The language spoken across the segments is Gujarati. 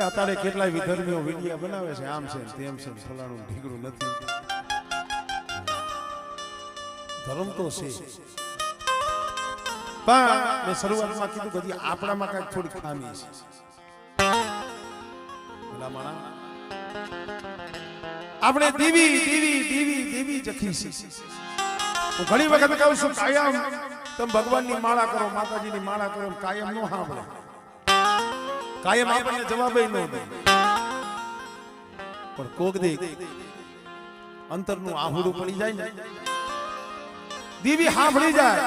અત્યારે કેટલાય વિધર્મીઓ વીડિયો બનાવે છે, આમ છે તેમ છે ફલાણું ઢીકડું નથી. ધર્મ તો છે. પણ મેં શરૂઆતમાં કીધું કે આપણામાં કાંઈક થોડી ખામી છે. આપણે દેવી દેવી દેવી દેવી જખી છે. હું ઘણી વખત કહું છું, કાયમ તમે ભગવાનની માળા કરો, માતાજીની માળા કરો, કાયમ નો સાંભળે. કાયમ આપણને જવાબ ન દે. પણ કોક દે. અંતરનું આહુડું પડી જાય ને. દીવી હાંફળી જાય.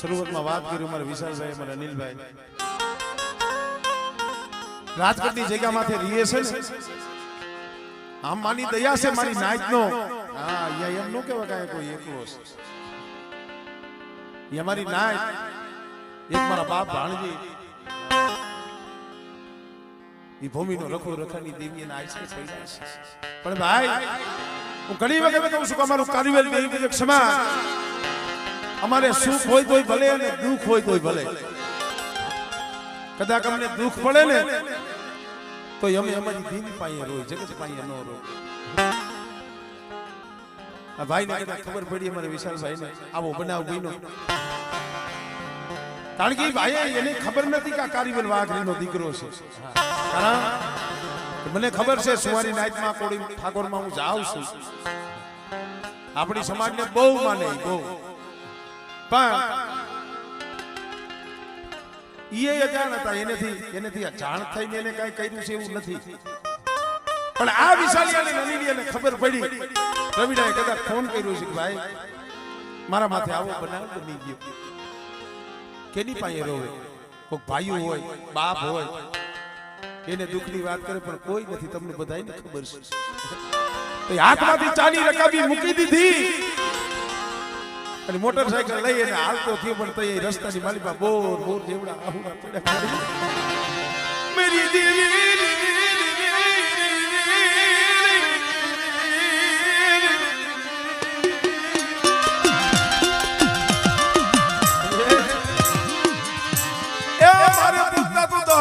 શરૂઆતમાં વાત કરી મારા વિશાલભાઈ મારા અનિલભાઈ. રાજકોટની જગ્યામાંથી રીએ છે આમ માની દયા છે, મારી નાઈટ નો હા, અહીંયા એમ નો કહેવાય કાંઈ કોઈ એકલો છે. અમારી નાઈટ એક મારા બાપ ભાણજી એ ભૂમિનો રખો રખાની દેવી અને આઈસ થઈ જાય છે. પણ ભાઈ, હું ઘણી વખત કહું છું કે અમારું કારવેલ દેવી ક્ષમા અમારે સુખ હોય તોય ભલે અને દુઃખ હોય તોય ભલે. કદાચ અમને દુઃખ પડે ને તો અમે અમારી દિન પાસે રોય, જગત પાસે ન રોય. આ ભાઈને કદાચ ખબર પડી અમારે વિશાલભાઈ ને આવો બનાવ બન્યો. કારણ કે ભાઈ એને ખબર નથી કે આ કારીબેન વાઘરીનો દીકરો છે. મને ખબર છે સુવારી નાઈટમાં કોડી ઠાકોરમાં હું જાઉં છું. આપણી સમાજને બહુ માને બહુ. પણ એ અજાણ હતા, એનેથી એનેથી અજાણ થઈને એને કાંઈ કર્યું છે એવું નથી. પણ આ વિશાલિયાને નલીનીને ખબર પડી. રવિડાએ કદાચ ફોન કર્યો છે કે ભાઈ, મારા માથે આવો બનાવ બની ગયો. કેની પાસે રોવે? કોઈક ભાઈઓ હોય બાપ હોય. એને દુઃખની વાત કરે પણ કોઈ નથી તમને બધાને ખબર છે. હાથમાંથી ચાની રકાબી મૂકી દીધી. અને મોટરસાયકલ લઈ અને હાલતો થયો પણ તઈ રસ્તાની માલિકા બોર બોર જેવડા આહુડા પડ્યા. મેરી દેવી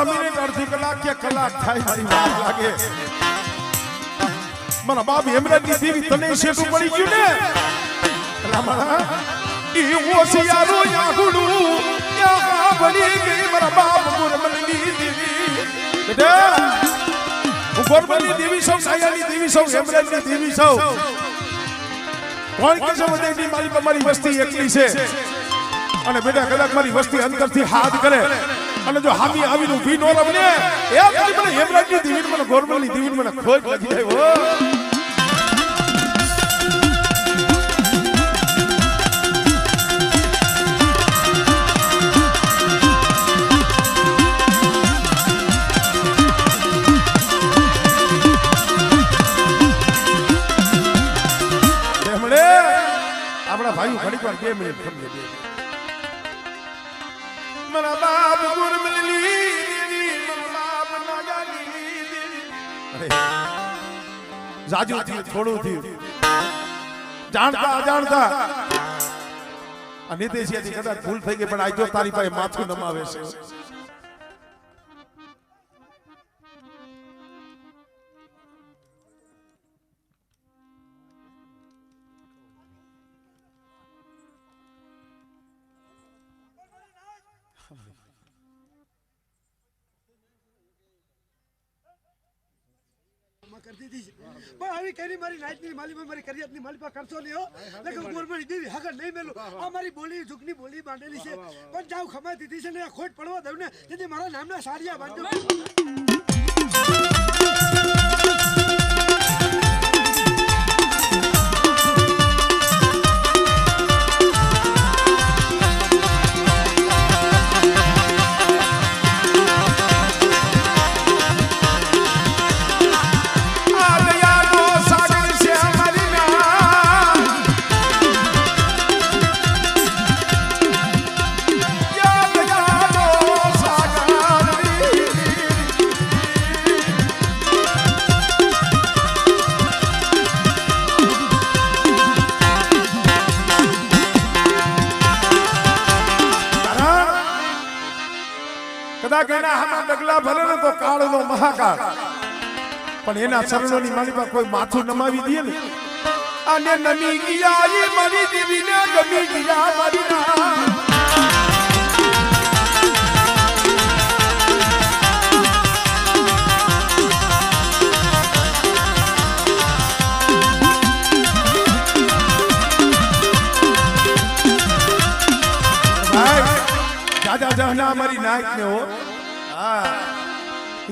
મિનિટ અડધી કલાક કે કલાક થાય લાગે. મારા બાપ હેમરાજની દેવી તને શેઠું પડી ગયું ને? રામા ઈ ઓસિયારો યાહુડું યા બની ગઈ મારા બાપ ગુરમની દેવી બેટા, હું દેવી સૌ સાયાની દેવી સૌ હેમરાજની દેવી સૌ કોણ કે છે બધેની મારી મારી વસ્તી એકલી છે? અને બેટા કદાચ મારી વસ્તી અંદરથી હાથ કરે. અને જો હામી આવીને ઊભી નો રમને એ પછી મને હેમરાજની દીવીન મને ગોરબની દીવીન મને ખોજ લાગી જાય હો. આપણા ભાઈઓ ઘડીક વાર બે મિનિટ સમજે, બે મારા બાપ ગુરમલી દેવી મારા બાપ નાગાની દેવી અરે જાજુ થયું થોડું થયું જાણતા અજાણતા આ નિતેશિયાથી કદાચ ભૂલ થઈ ગઈ પણ આ જો તારી પાસે માથું નમાવે છે। માં કરી દીધી છે. પણ આવી કરી મારી માલીમાં મારી કરિયાતની માલિપા કરશો નહીં હો. ગોરબડી દેવી હગર નહીં મેલું. આ મારી બોલી ઝુકની બોલી બાંધેલી છે. પણ જાવ ખમા દીધી છે ને ખોટ પડવા દઉં ને તેથી મારા નામના સારિયા બાંધો. ડગલા ભલે ને તો કાળનો મહાકાળ. પણ એના ચરણોની પાસે કોઈ માથું નમાવી દે ને? અને નમી ગયા એ મારી દેવીને ગમી ગયા મારી ના ભાઈ જહના મારી નાયક ને હો. હા.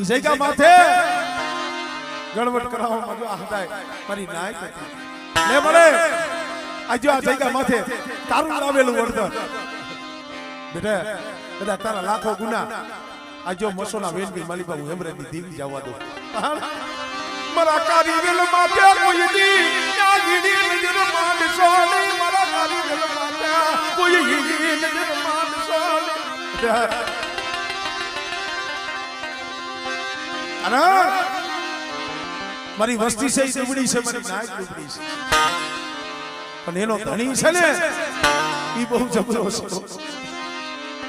જયકા માથે ગણવટ કરાવવામાં જો આ હતા મારી નાયક લે મળે આજો આ જયકા માથે તારું લાવેલું વળતર બેટા બધા તારા લાખો ગુના. આજો મસોના વેન બી માલિકા હું હેમરેની દીવી જવા દો. મારા કારી વેલ માથે કોઈ દી નાગીની નજર માંડશો નહીં. મારા કારી વેલ માથે કોઈ દી નજર માંડશો નહીં. અને મારી વસ્તી છે દુબળી છે, મારી નાયક દુબળી છે. પણ એનો ધણી છે ને, એ બહુ જબરો છે.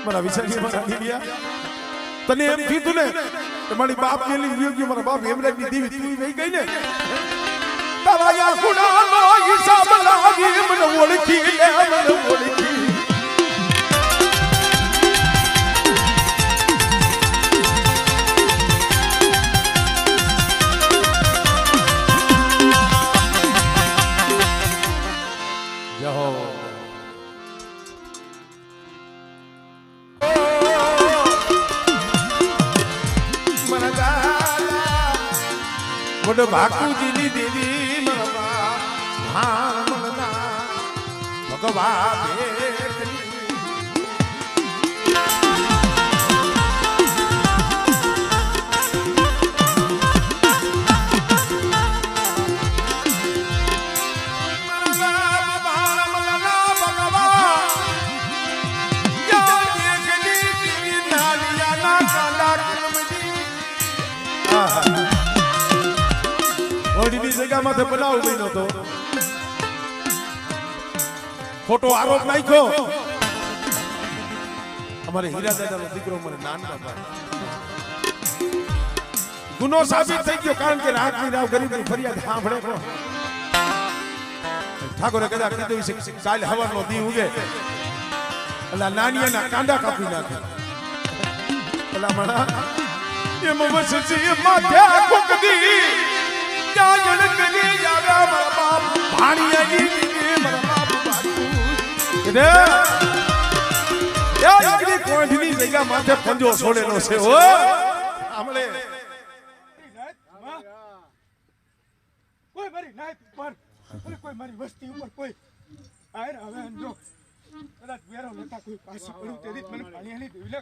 મારા વિચારી મારા દીવ્યા તને એમ કીધું ને, કે મારી બાપ મેલી ગયો ગયો, મારા બાપ હેમરાજની દેવી તું ગઈ ને, તારા યા ગુનાનો હિસાબ મોટો ભાકુજીની દેવી ભગવા ઓડીની બનાવ બન્યો તો ખોટો આરોપ નાખ્યો. અમારે હીરા દાદાનો દીકરો મને ભાઈ. ગુનો સાબિત થઈ ગયો કારણ કે રાતની રાવ ગરીબની ફરિયાદ સાંભળે ઠાકોરે કદાચ કીધું છે કાલે હવારનો દી ઉગે. એટલે નાનિયાના કાંડા કાપી નાખે. એટલે મારા એમ વસસી માથે કોકદી પંજો છોડેલો છે કોઈ મારી નાયક ઉપર કોઈ મારી વસ્તી ઉપર કોઈ આયર હવે જો કોઈ પાછી પડું તેથી દેવી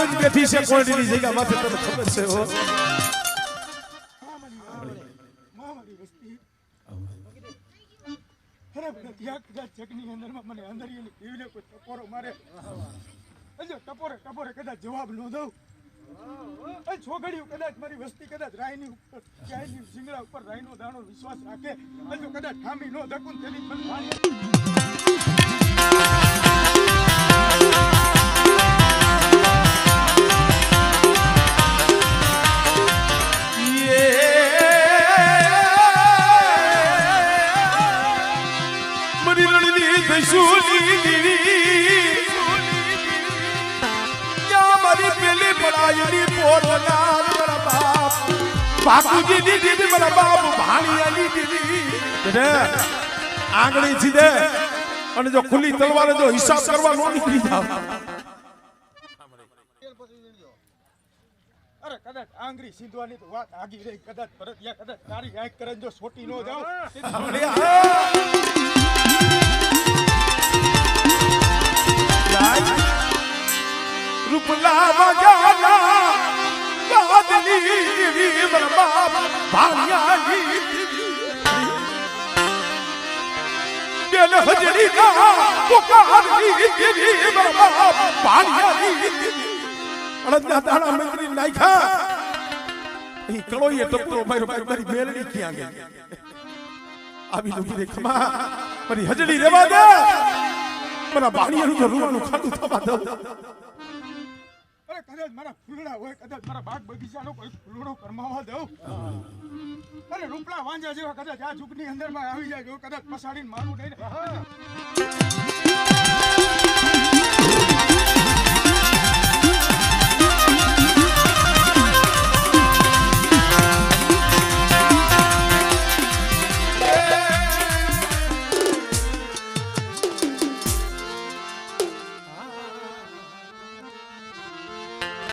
વસ્તી રાહ બેઠી છે કોંઢની જગ્યા માથે તને ખબર છે હો જવાબ ન દઉં છોકરીઓ કદાચ મારી વસ્તી કદાચ રાયની ઉપર ક્યાંયની ઉપર રાયનો દાણો વિશ્વાસ રાખે હજુ કદાચ ખામી ન ધકું તેની પાણી પોરનાર મારા બાપ બાપુજીની દીદી મારા બાપ ભાણિયાની દીદી. આંગળી સીધે અને જો ખુલ્લી તલવારે જો હિસાબ કરવા નો નીકળી જાવ. અરે કદાચ આંગળી સીધવાની તો વાત આગી રહી કદાચ પરત યા કદાચ તારી આંખ કરે જો છોટી ન જાવ. અરે આ! રાજ, રૂપલા ભાણિયાની. બેલ હજરી ના પુકારની દેવી મારા બાપ ભાણિયાની. અડદના દાણા મેકરી નાખ્યા અહીં કળોઈએ ટપરો માર્યો ભાઈ મારી મેલડી ક્યાં આવી ખમા મારી હજડી રેવા દે મારા બાણીયાનું તો રૂવાનું ખાતું થવા દો કદાચ મારા ફૂલડા હોય કદાચ મારા બાગ બગીચાનો કોઈ ફૂલડો કરમાવા દઉં. અરે રૂપલા વાંજા જેવા કદાચ આ જુગની અંદરમાં આવી જાય કદાચ પસાડીને મારું નહીં.